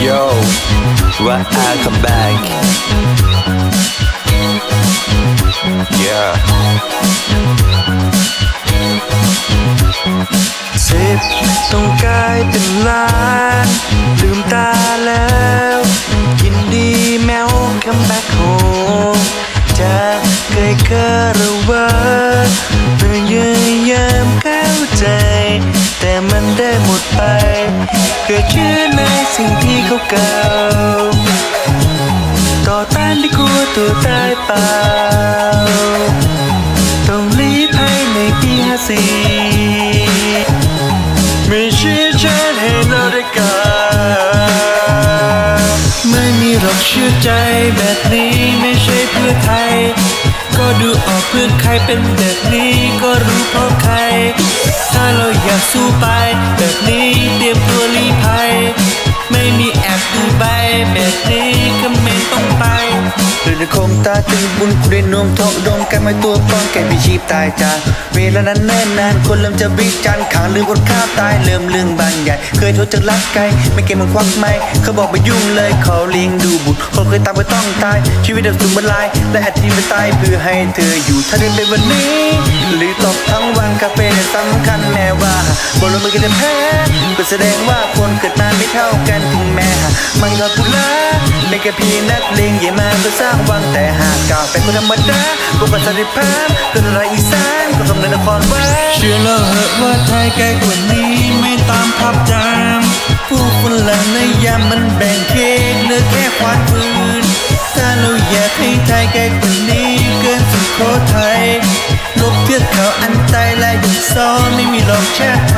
Yo, when I come back? Yeah. Xếp xong cái tình lái Đường ta แล้วยินดีแมว come back home. จากไกลเกินระเบิดเรื่อง ยามเข้าใจ แต่มันได้หมดไป เกิดเชื่อในสิ่งที่เขาเก่าต่อต้านที่กลัวตัวตายเปล่าต้องรีบภายในปีห้าสี่ไม่เชื่อฉันให้เราได้กันไม่มีหรอกเชื่อใจแบบนี้ไม่ใช่เพื่อใคร ก็ดูออกเพื่อใครเป็นแบบนี้ก็รู้เพราะใคร ถ้าเราอยากสู้ไป คงตาตึงบุญคุณได้นวมทองดมกันมาตัวป้องแกมีชีพตายจากเวลานั้นเนิ่นนานคนเริ่มจะวิจารณ์ขังลืมคนฆ่าวตายเริ่มเรื่องบางใหญ่ เคยโทษจะรักไกลไม่เก็บมันควักไม่เขาบอกไปยุ่งเลยเขอเลี้ยงดูบุตรคนเคยตามก็ต้องตาย ชีวิตเดิมสูญบรรลายและอาทิตย์ไปตายเพื่อให้เธออยู่ถ้าเดินไปวันนี้ หรือตกทั้งวันคาเฟ่สำคัญแน่ว่าบนลงมือกันจะแพ้ก็แสดงว่าคนเกิดมาไม่เท่ากันถึงแม้ม่รอดผู้ละ เป็นแค่เพียงนักเลงอย่ามาเพื่อสร้างวังแต่หากกล่าวเป็นคนธรรมดาก็ประสาทภาพก็ไรอีสานก็ทำในนครว่าเชื่อแล้วเหอะว่าไทยไกลกว่านี้ไม่ตามภาพจำผู้คนหลังในยามมันแบ่งเค้เหลือแค่ควานปืนถ้าเราอยากให้ไทยไกลกว่านี้เกินสุโขทัยลบเทือกเขาอันไตและยุดซ้อนไม่มีหรอกชาติไท